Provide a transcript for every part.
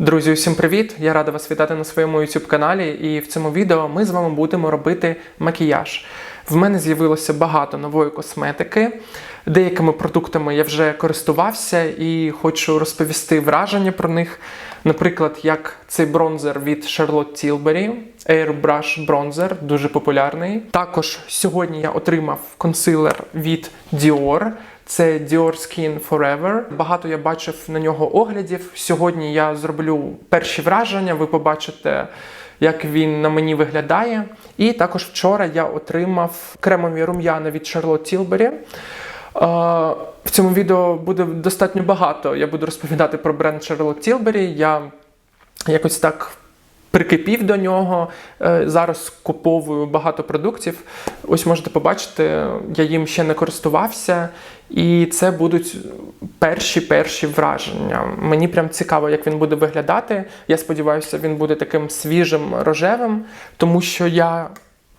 Друзі, усім привіт! Я рада вас вітати на своєму YouTube каналі. І в цьому відео ми з вами будемо робити макіяж. В мене з'явилося багато нової косметики. Деякими продуктами я вже користувався і хочу розповісти враження про них. Наприклад, як цей бронзер від Charlotte Tilbury, Airbrush Bronzer, дуже популярний. Також сьогодні я отримав консилер від Dior. Це Dior Skin Forever. Багато я бачив на нього оглядів. Сьогодні я зроблю перші враження. Ви побачите, як він на мені виглядає. І також вчора я отримав кремові рум'яна від Charlotte. Е, В цьому відео буде достатньо багато. Я буду розповідати про бренд Charlotte Tilbury. Я якось так прикипів до нього. Е, Зараз куповую багато продуктів. Ось можете побачити, я їм ще не користувався, і це будуть перші перші враження. Мені прям цікаво, як він буде виглядати. Я сподіваюся, він буде таким свіжим рожевим, тому що я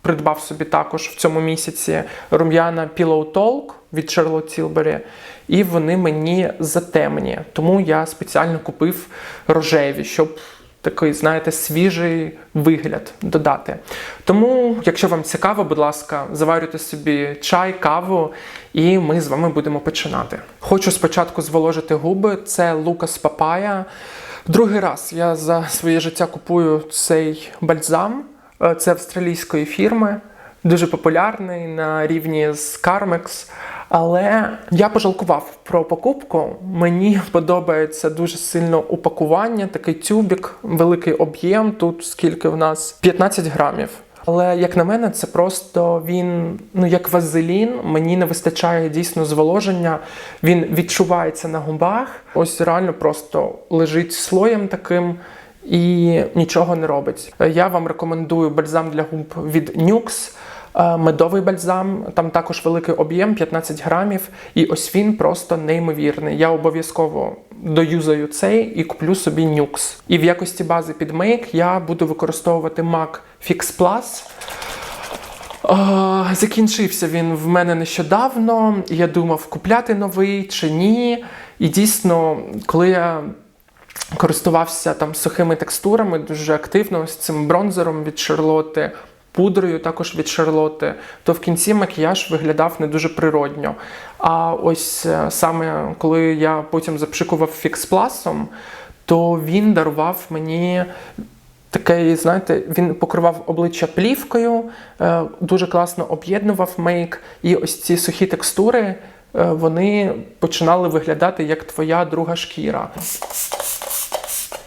придбав собі також в цьому місяці рум'яна Pillow Talk від Charlotte Tilbury, і вони мені затемні. Тому я спеціально купив рожеві, щоб такий, знаєте, свіжий вигляд додати. Тому, якщо вам цікаво, будь ласка, заварюйте собі чай, каву, і ми з вами будемо починати. Хочу спочатку зволожити губи. Це Лукас Папая. Другий раз я за своє життя купую цей бальзам. Е, Це австралійської фірми, дуже популярний на рівні з Carmex. Але я пожалкував про покупку. Мені подобається дуже сильно упакування, такий тюбік, великий об'єм. Тут скільки в нас 15 грамів. Але як на мене, це просто він, ну як вазелін, мені не вистачає дійсно зволоження. Він відчувається на губах. Ось реально просто лежить слоєм таким і нічого не робить. Я вам рекомендую бальзам для губ від Nux. Медовий бальзам, там також великий об'єм, 15 грамів, і ось він просто неймовірний. Я обов'язково доюзаю цей і куплю собі нюкс. І в якості бази під мейк я буду використовувати MAC Fix Plus. Закінчився він в мене нещодавно. Я думав, купляти новий чи ні. І дійсно, коли я користувався там сухими текстурами дуже активно з цим бронзером від Шарлотти, пудрою також від Шарлотти, то в кінці макіяж виглядав не дуже природньо. А ось е, саме коли я потім запшикував фікспласом, то він дарував мені. Такий, знаєте, він покривав обличчя плівкою, е, дуже класно об'єднував мейк, і ось ці сухі текстури е, вони починали виглядати як твоя друга шкіра.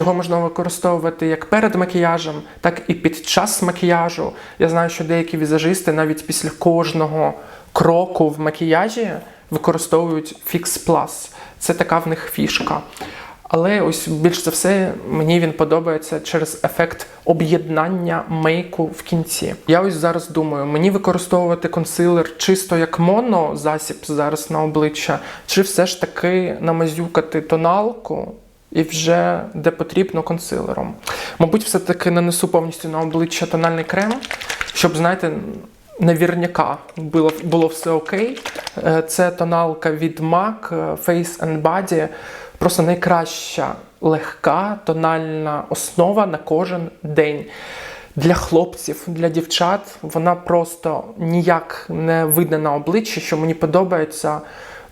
Його можна використовувати як перед макіяжем, так і під час макіяжу. Я знаю, що деякі візажисти навіть після кожного кроку в макіяжі використовують Fix Plus. Це така в них фішка. Але ось більш за все мені він подобається через ефект об'єднання мейку в кінці. Я ось зараз думаю, мені використовувати консилер чисто як моно засіб зараз на обличчя, чи все ж таки намазюкати тоналку і вже де потрібно консилером. Мабуть, все-таки нанесу повністю на обличчя тональний крем, щоб, знаєте, навірняка було, було все окей. Е, Це тоналка від MAC Face and Body. Просто найкраща легка тональна основа на кожен день. Для хлопців, для дівчат вона просто ніяк не видно на обличчі, що мені подобається.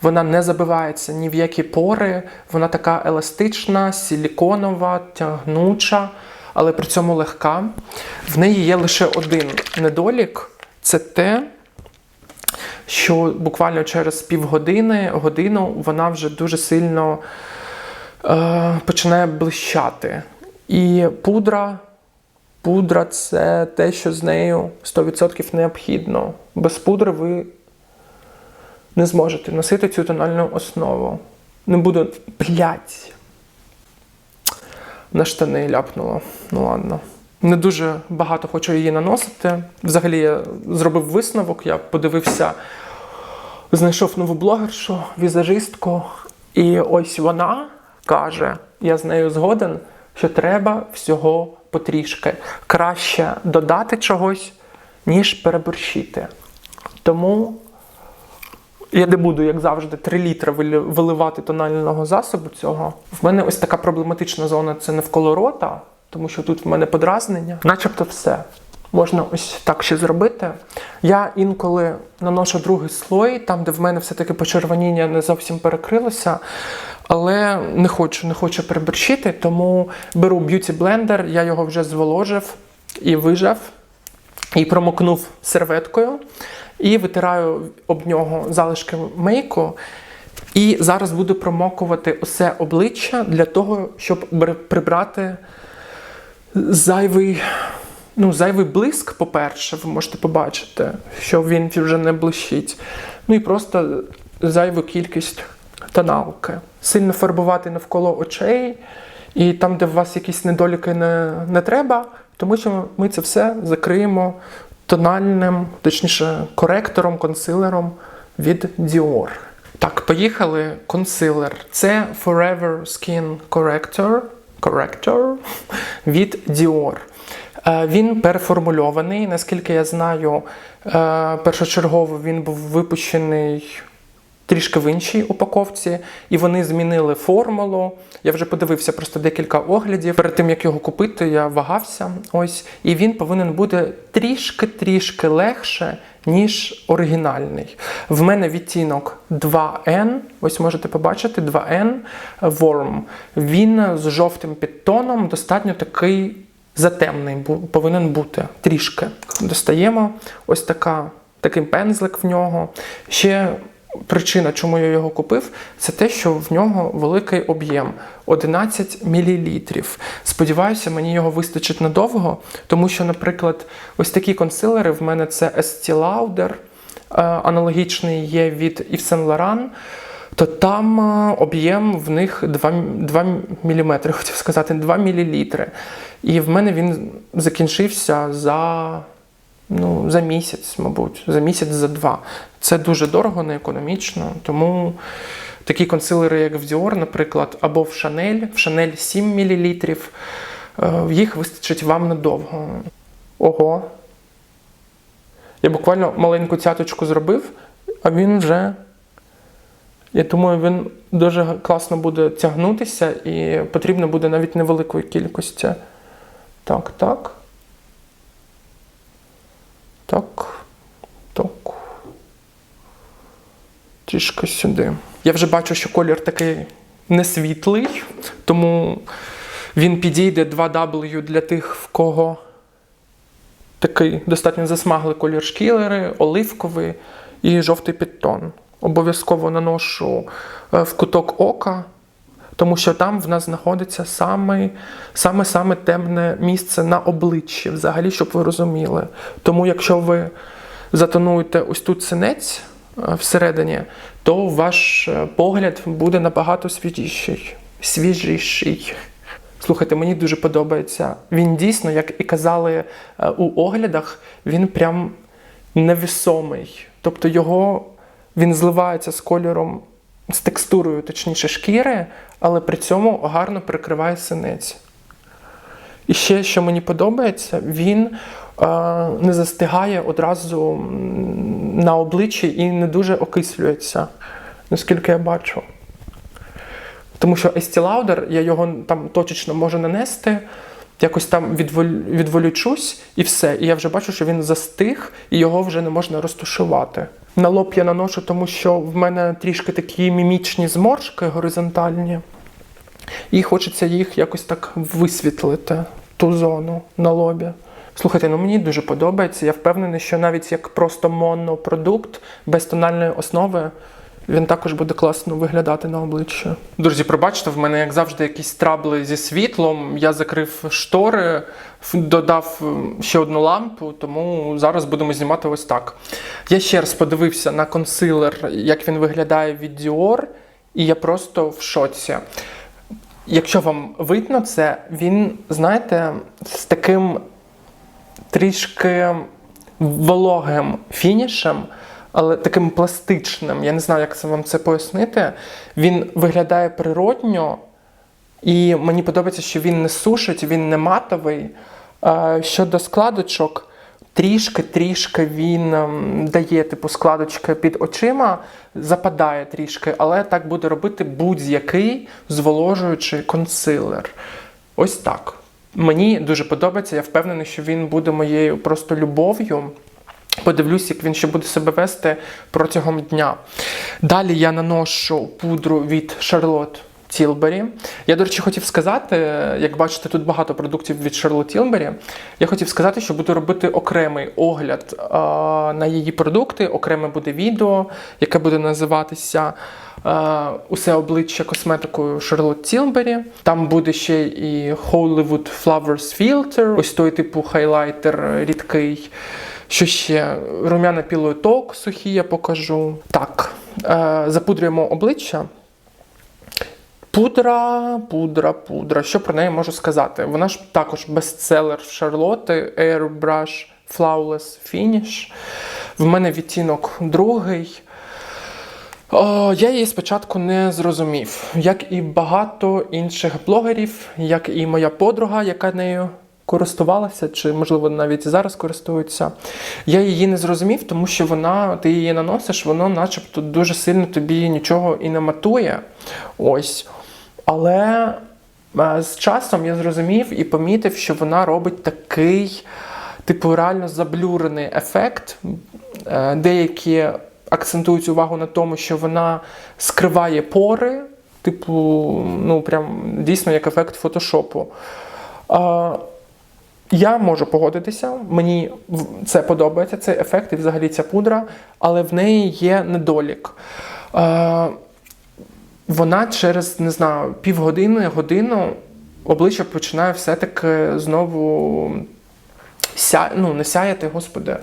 Вона не забивається ні в які пори, вона така еластична, силіконова, тягнуча, але при цьому легка. В неї є лише один недолік це те, що буквально через півгодини, годину вона вже дуже сильно е, починає блищати. І пудра. Пудра це те, що з нею 100% необхідно. Без пудри ви не зможете носити цю тональну основу. Не буду. Блять. На штани ляпнуло. Ну ладно. Не дуже багато хочу її наносити. Взагалі я зробив висновок, я подивився, знайшов нову блогершу, візажистку, і ось вона каже: я з нею згоден, що треба всього потрішки. Краще додати чогось, ніж переборщити. Тому Я не буду, як завжди, 3 літри вилі- виливати тонального засобу цього. В мене ось така проблематична зона це навколо рота, тому що тут в мене подразнення. Начебто все. Можна ось так ще зробити. Я інколи наношу другий слой, там, де в мене все-таки почервоніння не зовсім перекрилося. Але не хочу, не хочу переборщити, тому беру б'юті блендер, я його вже зволожив і вижав, і промокнув серветкою, і витираю об нього залишки мейку. І зараз буду промокувати усе обличчя для того, щоб прибрати зайвий, ну, зайвий блиск, по-перше, ви можете побачити, що він вже не блищить. Ну і просто зайву кількість тоналки. Сильно фарбувати навколо очей, і там, де у вас якісь недоліки не, не треба, тому що ми це все закриємо тональним, точніше, коректором, консилером від Dior. Так, поїхали. Консилер. Це Forever Skin Corrector, Corrector від Dior. Е, Він переформульований. Наскільки я знаю, е, першочергово він був випущений трішки в іншій упаковці, і вони змінили формулу. Я вже подивився просто декілька оглядів. Перед тим як його купити, я вагався. Ось, і він повинен бути трішки-трішки легше, ніж оригінальний. В мене відтінок 2N. Ось можете побачити 2N Worm. Він з жовтим підтоном достатньо такий затемний повинен бути трішки. Достаємо ось така, такий пензлик в нього. Ще причина, чому я його купив, це те, що в нього великий об'єм 11 мл. Сподіваюся, мені його вистачить надовго, тому що, наприклад, ось такі консилери в мене це Estee Lauder, е, аналогічний є від Yves Saint Laurent, то там е, об'єм в них 2, 2 мм, хотів сказати, 2 мл. І в мене він закінчився за, ну, за місяць, мабуть, за місяць, за два. Це дуже дорого, не економічно. Тому такі консилери, як в Dior, наприклад, або в Chanel, в Chanel 7 мл, їх вистачить вам надовго. Ого. Я буквально маленьку цяточку зробив, а він вже. Я думаю, він дуже класно буде тягнутися і потрібно буде навіть невеликої кількості. Так. Так. Так. Трішки сюди. Я вже бачу, що колір такий не світлий, тому він підійде 2W для тих, в кого такий достатньо засмаглий колір шкілери, оливковий і жовтий підтон. Обов'язково наношу е, в куток ока, тому що там в нас знаходиться саме, саме, саме темне місце на обличчі, взагалі, щоб ви розуміли. Тому якщо ви затонуєте ось тут синець всередині, то ваш е, погляд буде набагато свіжіший. свіжіший. Слухайте, мені дуже подобається. Він дійсно, як і казали е, у оглядах, він прям невісомий. Тобто його він зливається з кольором, з текстурою, точніше, шкіри, але при цьому гарно прикриває синець. І ще, що мені подобається, він е, не застигає одразу на обличчі і не дуже окислюється, наскільки я бачу. Тому що Estee Lauder, я його там точечно можу нанести, якось там відволічусь і все. І я вже бачу, що він застиг, і його вже не можна розташувати. На лоб я наношу, тому що в мене трішки такі мімічні зморшки горизонтальні. І хочеться їх якось так висвітлити, ту зону на лобі. Слухайте, ну мені дуже подобається. Я впевнений, що навіть як просто монопродукт без тональної основи він також буде класно виглядати на обличчі. Друзі, пробачте, в мене, як завжди, якісь трабли зі світлом. Я закрив штори, додав ще одну лампу, тому зараз будемо знімати ось так. Я ще раз подивився на консилер, як він виглядає від Dior, і я просто в шоці. Якщо вам видно це, він, знаєте, з таким трішки вологим фінішем, але таким пластичним. Я не знаю, як це вам це пояснити. Він виглядає природньо, і мені подобається, що він не сушить, він не матовий. Щодо складочок, Трішки-трішки він ем, дає типу складочки під очима, западає трішки, але так буде робити будь-який зволожуючий консилер. Ось так. Мені дуже подобається, я впевнений, що він буде моєю просто любов'ю. Подивлюсь, як він ще буде себе вести протягом дня. Далі я наношу пудру від Charlotte Tilbury. Я, до речі, хотів сказати, як бачите, тут багато продуктів від Charlotte Tilbury. Я хотів сказати, що буду робити окремий огляд а, на її продукти. Окреме буде відео, яке буде називатися Усе обличчя косметикою Charlotte Tilbury. Там буде ще і Hollywood Flowers Filter, ось той типу хайлайтер рідкий. Що ще? Рум'яна пілою ток сухі я покажу. Так, е, запудрюємо обличчя. Пудра, пудра, пудра. Що про неї можу сказати? Вона ж також бестселер в Шарлотти Airbrush Flawless Finish. В мене відтінок другий. О, я її спочатку не зрозумів, як і багато інших блогерів, як і моя подруга, яка нею користувалася, чи, можливо, навіть зараз користується. Я її не зрозумів, тому що вона, ти її наносиш, воно начебто дуже сильно тобі нічого і не матує. Ось. Але е, з часом я зрозумів і помітив, що вона робить такий, типу, реально заблюрений ефект. Е, Деякі акцентують увагу на тому, що вона скриває пори, типу, ну прям дійсно як ефект фотошопу. Е, Я можу погодитися, мені це подобається, цей ефект і взагалі ця пудра, але в неї є недолік. Е, Вона через, не знаю, півгодини, годину обличчя починає все-таки знову ся... ну, не сяяти, господи.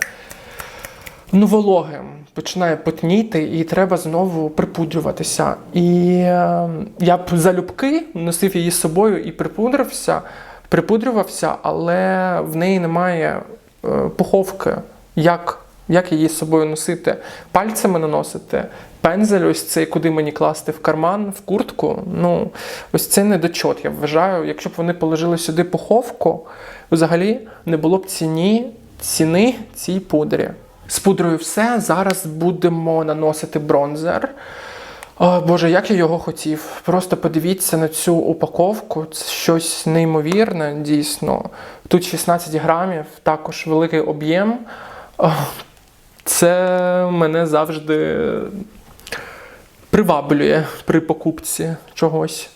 Ну, вологим починає потніти, і треба знову припудрюватися. І е, я б залюбки носив її з собою і припудрився, припудрювався, але в неї немає е, пуховки, як, як її з собою носити, пальцями наносити. Пензель, ось цей, куди мені класти в карман, в куртку. Ну, ось це недочот. Я вважаю, якщо б вони положили сюди пуховку, взагалі не було б ціні, ціни цій пудрі. З пудрою все. Зараз будемо наносити бронзер. О, Боже, як я його хотів. Просто подивіться на цю упаковку. Це щось неймовірне, дійсно. Тут 16 грамів, також великий об'єм. Це мене завжди приваблює при покупці чогось.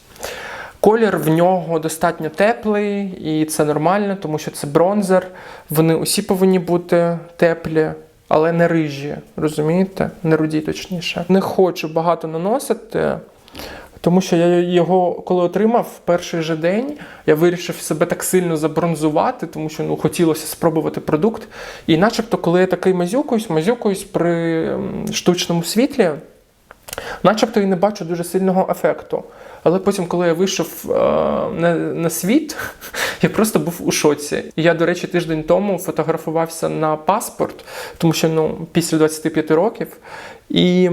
Колір в нього достатньо теплий, і це нормально, тому що це бронзер. Вони усі повинні бути теплі, але не рижі, розумієте? Не руді, точніше. Не хочу багато наносити, тому що я його, коли отримав в перший же день, я вирішив себе так сильно забронзувати, тому що ну, хотілося спробувати продукт. І начебто, коли я такий мазюкаюсь, мазюкаюсь при штучному світлі. Начебто і не бачу дуже сильного ефекту. Але потім, коли я вийшов е, на, на світ, я просто був у шоці. Я, до речі, тиждень тому фотографувався на паспорт, тому що ну, після 25 років. І,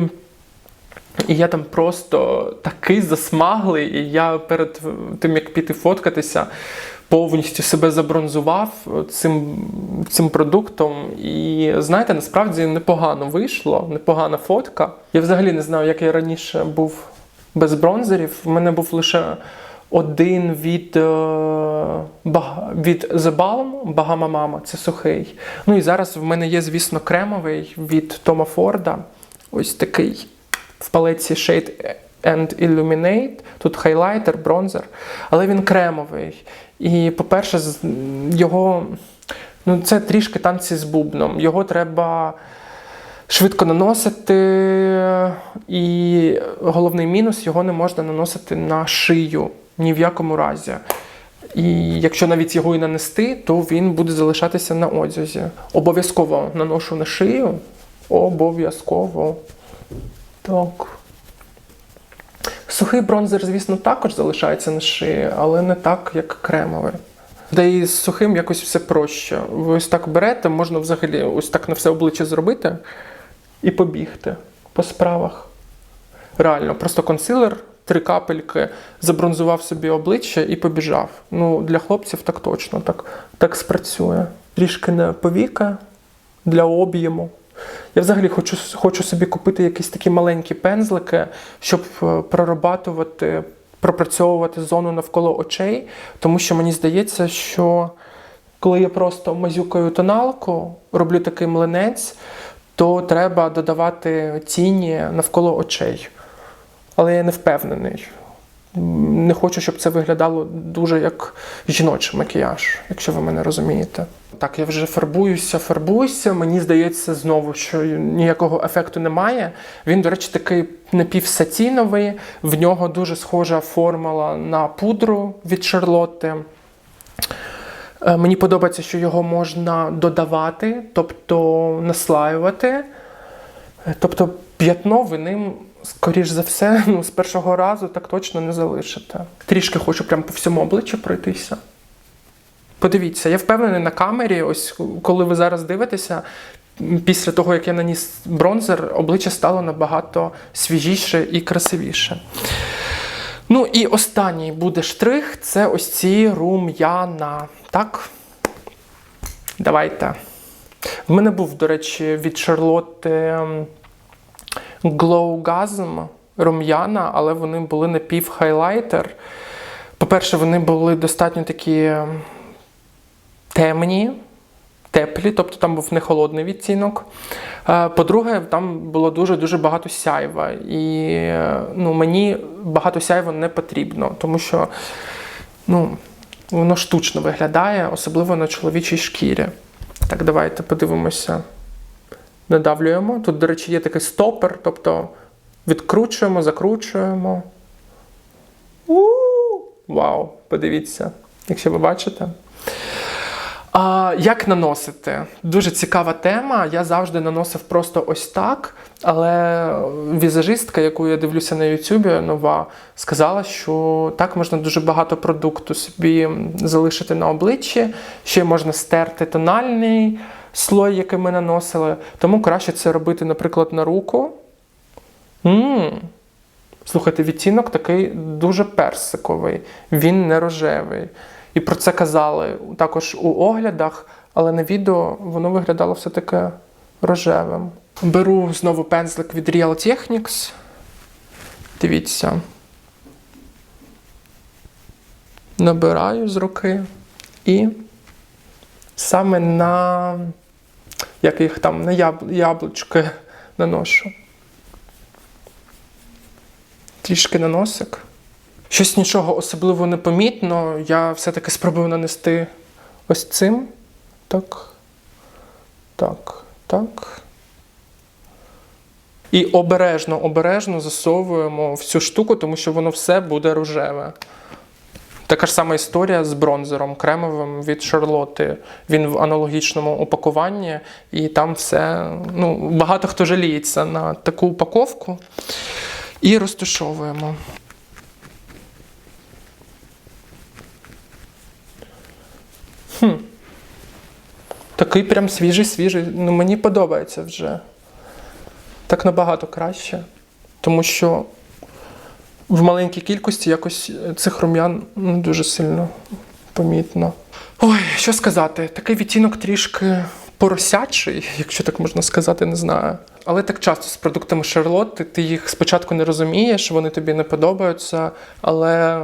і я там просто такий засмаглий, і я перед тим, як піти фоткатися, повністю себе забронзував цим, цим продуктом. І знаєте, насправді непогано вийшло, непогана фотка. Я взагалі не знаю, як я раніше був без бронзерів. У мене був лише один від, е, від The Balm, Bahama Mama, це сухий. Ну і зараз в мене є, звісно, кремовий від Тома Форда. Ось такий в палеці Shade and Illuminate. Тут хайлайтер, бронзер, але він кремовий. І, по-перше, його. Ну, це трішки танці з бубном. Його треба швидко наносити, і головний мінус його не можна наносити на шию ні в якому разі. І якщо навіть його і нанести, то він буде залишатися на одязі. Обов'язково наношу на шию. Обов'язково. Так. Сухий бронзер, звісно, також залишається на шиї, але не так, як кремовий. Та і з сухим якось все проще. Ви ось так берете, можна взагалі ось так на все обличчя зробити і побігти по справах. Реально, просто консилер, три капельки, забронзував собі обличчя і побіжав. Ну, для хлопців так точно, так, так спрацює. Трішки на повіка для об'єму. Я взагалі хочу, хочу собі купити якісь такі маленькі пензлики, щоб е, прорабатувати, пропрацьовувати зону навколо очей, тому що мені здається, що коли я просто мазюкаю тоналку, роблю такий млинець, то треба додавати тіні навколо очей. Але я не впевнений. Не хочу, щоб це виглядало дуже як жіночий макіяж, якщо ви мене розумієте. Так, я вже фарбуюся, фарбуюся. Мені здається знову, що ніякого ефекту немає. Він, до речі, такий напівсатіновий, в нього дуже схожа формула на пудру від Шарлотти. Е, Мені подобається, що його можна додавати, тобто наслаювати. Е, Тобто п'ятно ви ним, скоріш за все, ну, з першого разу так точно не залишите. Трішки хочу прям по всьому обличчю пройтися. Подивіться, я впевнений на камері, ось коли ви зараз дивитеся, після того, як я наніс бронзер, обличчя стало набагато свіжіше і красивіше. Ну і останній буде штрих це ось ці рум'яна. Так? Давайте. В мене був, до речі, від Шарлотти ем, Glowgasm рум'яна, але вони були напівхайлайтер. По-перше, вони були достатньо такі ем, темні, теплі, тобто там був не холодний відтінок. Е, По-друге, там було дуже-дуже багато сяйва. І е, ну, мені багато сяйва не потрібно, тому що ну, воно штучно виглядає, особливо на чоловічій шкірі. Так, давайте подивимося. Надавлюємо. Тут, до речі, є такий стопер, тобто відкручуємо, закручуємо. у Вау! Подивіться, якщо ви бачите. А, як наносити? Дуже цікава тема. Я завжди наносив просто ось так, але візажистка, яку я дивлюся на Ютубі, нова, сказала, що так можна дуже багато продукту собі залишити на обличчі, ще можна стерти тональний слой, який ми наносили. Тому краще це робити, наприклад, на руку. м Слухайте, відтінок такий дуже персиковий, він не рожевий. І про це казали також у оглядах, але на відео воно виглядало все таке рожевим. Беру знову пензлик від Real Techniques. Дивіться. Набираю з руки і саме на як їх там, на яб... яблучки наношу. Трішки на носик. Щось нічого особливо не помітно. Я все-таки спробую нанести ось цим. Так. Так. Так. І обережно, обережно засовуємо всю штуку, тому що воно все буде рожеве. Така ж сама історія з бронзером кремовим від Шарлотти. Він в аналогічному упакуванні, і там все. Ну, багато хто жаліється на таку упаковку. І розташовуємо. Хм. Такий прям свіжий, свіжий. Ну, мені подобається вже. Так набагато краще. Тому що в маленькій кількості якось цих рум'ян не дуже сильно помітно. Ой, що сказати, такий відтінок трішки поросячий, якщо так можна сказати, не знаю. Але так часто з продуктами Шарлотти, ти їх спочатку не розумієш, вони тобі не подобаються, але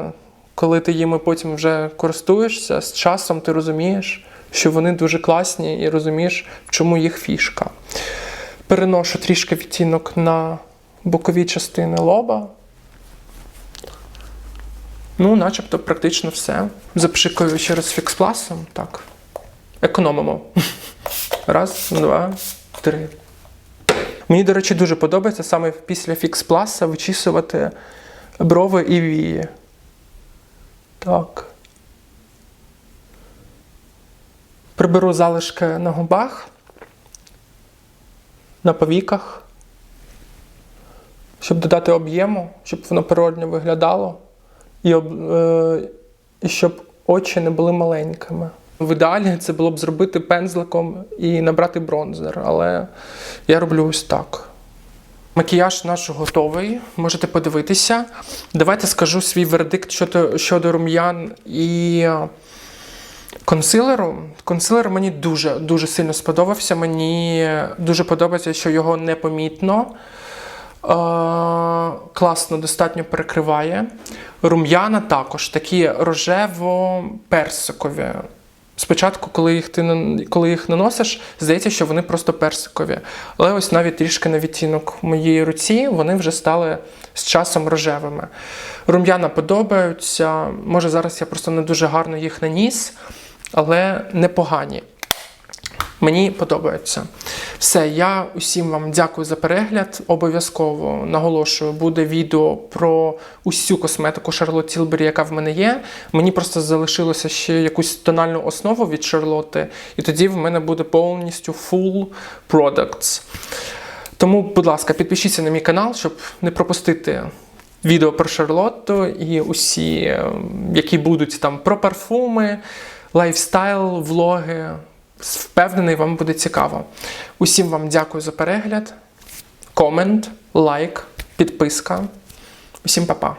коли ти їми потім вже користуєшся, з часом ти розумієш, що вони дуже класні і розумієш, в чому їх фішка. Переношу трішки відтінок на бокові частини лоба. Ну, начебто, практично все. Запшикаю ще раз фікспласом. Так. Економимо. Раз, два, три. Мені, до речі, дуже подобається саме після фікспласа вичісувати брови і вії. Так. Приберу залишки на губах, на повіках, щоб додати об'єму, щоб воно природньо виглядало, і, е, і щоб очі не були маленькими. В ідеалі це було б зробити пензликом і набрати бронзер, але я роблю ось так. Макіяж наш готовий, можете подивитися. Давайте скажу свій вердикт щодо, щодо рум'ян і Консилеру. Консилер мені дуже дуже сильно сподобався. Мені дуже подобається, що його непомітно. Е, класно, достатньо перекриває. Рум'яна також такі рожево-персикові. Спочатку, коли їх ти коли їх наносиш, здається, що вони просто персикові. Але ось навіть трішки на відтінок моєї руці вони вже стали з часом рожевими. Рум'яна подобаються. Може, зараз я просто не дуже гарно їх наніс, але непогані. Мені подобається. Все, я усім вам дякую за перегляд. Обов'язково наголошую, буде відео про усю косметику Charlotte Tilbury, яка в мене є. Мені просто залишилося ще якусь тональну основу від Charlotte, і тоді в мене буде повністю full products. Тому, будь ласка, підпишіться на мій канал, щоб не пропустити відео про Шарлотту і усі, е, які будуть там про парфуми, лайфстайл, влоги. Впевнений, вам буде цікаво. Усім вам дякую за перегляд. Комент, лайк, підписка. Усім па-па.